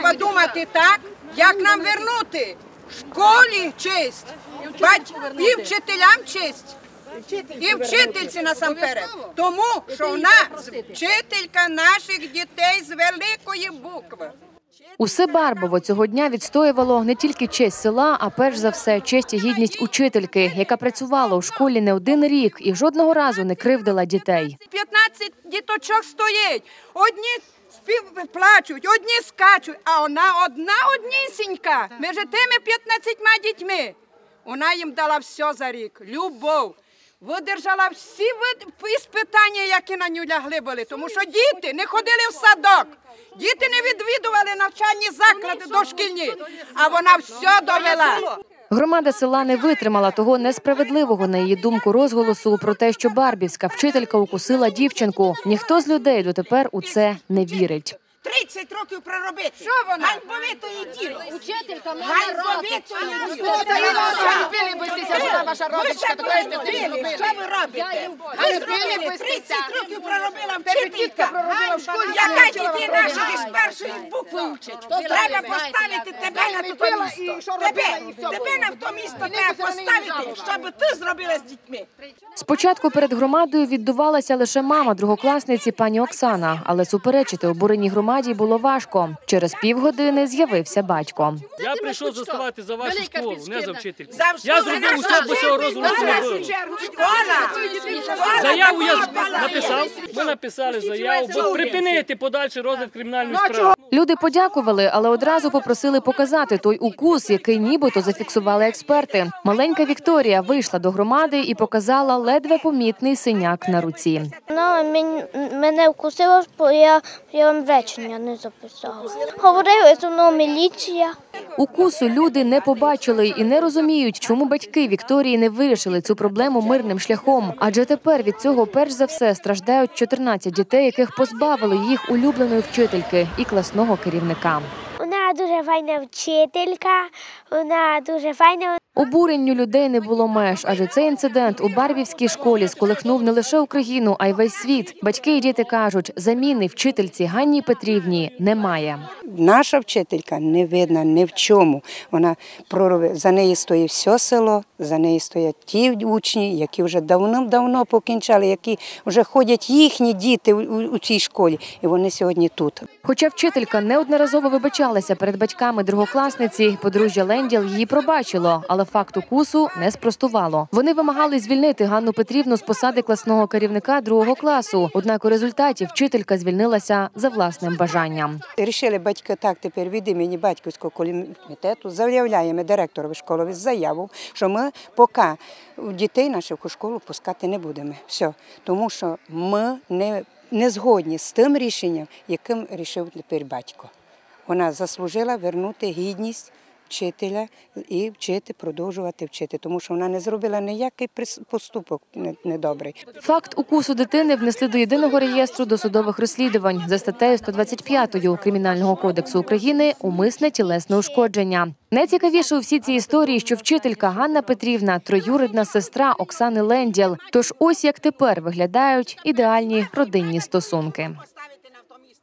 треба думати так, як нам вернути школі честь, бать і вчителям честь. І вчительці насамперед, тому що вона вчителька наших дітей з великої букви. Усе Барбово цього дня відстоювало не тільки честь села, а перш за все честь і гідність учительки, яка працювала у школі не один рік і жодного разу не кривдила дітей. 15 діточок стоїть, одні співплачуть, одні скачуть, а вона одна однісінька. Між тими 15 дітьми. Вона їм дала все за рік, любов. Видержала всі іспитання, які на нього лягли були, тому що діти не ходили в садок, діти не відвідували навчальні заклади дошкільні, а вона все довела. Громада села не витримала того несправедливого, на її думку, розголосу про те, що барбівська вчителька укусила дівчинку. Ніхто з людей дотепер у це не вірить. 30 років проробити. Що вона? Ганьбовито її діло. Учителька мене Ганьбовито її діло. Били бистися, вона ваша Ви родичка, такої сте. Що ви робите? Ви Ви били зробили бистися. 30 років проробила вчителька. Яка дітей із школі. першої букви вчить? знає, Треба поставити тебе на Ліпила то місто. Тебе, тебе на то місто треба поставити, щоб ти зробила з дітьми. Спочатку перед громадою віддувалася лише мама другокласниці пані Оксана, але суперечити обуреній громаді було важко. Через півгодини з'явився батько. Я прийшов заставати за вашу школу, не за вчительку. За Я зробив усе, бо цього не. Школа! Заяву я написав. Ми написали заяву, бо припинити подальший розгляд кримінальної справи. Люди подякували, але одразу попросили показати той укус, який нібито зафіксували експерти. Маленька Вікторія вийшла до громади і показала ледве помітний синяк на руці. Вона мен- мене вкусила, бо я, я вам речення не записала. Говорили, зі мною міліція. Укусу люди не побачили і не розуміють, чому батьки Вікторії не вирішили цю проблему мирним шляхом. Адже тепер від цього перш за все страждають 14 дітей, яких позбавили їх улюбленої вчительки і класного керівника. Вона дуже файна вчителька, вона дуже файна. Обуренню людей не було меж, адже цей інцидент у Барбівській школі сколихнув не лише Україну, а й весь світ. Батьки і діти кажуть, заміни вчительці Ганні Петрівні немає. Наша вчителька не видна ні в чому. Вона прорве за неї стоїть все село, за неї стоять ті учні, які вже давно-давно покінчали, які вже ходять їхні діти у цій школі, і вони сьогодні тут. Хоча вчителька неодноразово вибачалася перед батьками другокласниці, подружжя Ленділ її пробачило, але факт укусу не спростувало. Вони вимагали звільнити Ганну Петрівну з посади класного керівника другого класу. Однак у результаті вчителька звільнилася за власним бажанням. Рішили батьки так тепер від імені батьківського комітету заявляємо директорові школи заяву, що ми поки дітей наших у школу пускати не будемо. Все. Тому що ми не, не згодні з тим рішенням, яким рішив тепер батько. Вона заслужила вернути гідність вчителя і вчити, продовжувати вчити, тому що вона не зробила ніякий поступок недобрий. Факт укусу дитини внесли до єдиного реєстру досудових розслідувань за статтею 125 Кримінального кодексу України умисне тілесне ушкодження. Найцікавіше у всій цій історії, що вчителька Ганна Петрівна троюрідна сестра Оксани Ленділ. Тож ось як тепер виглядають ідеальні родинні стосунки.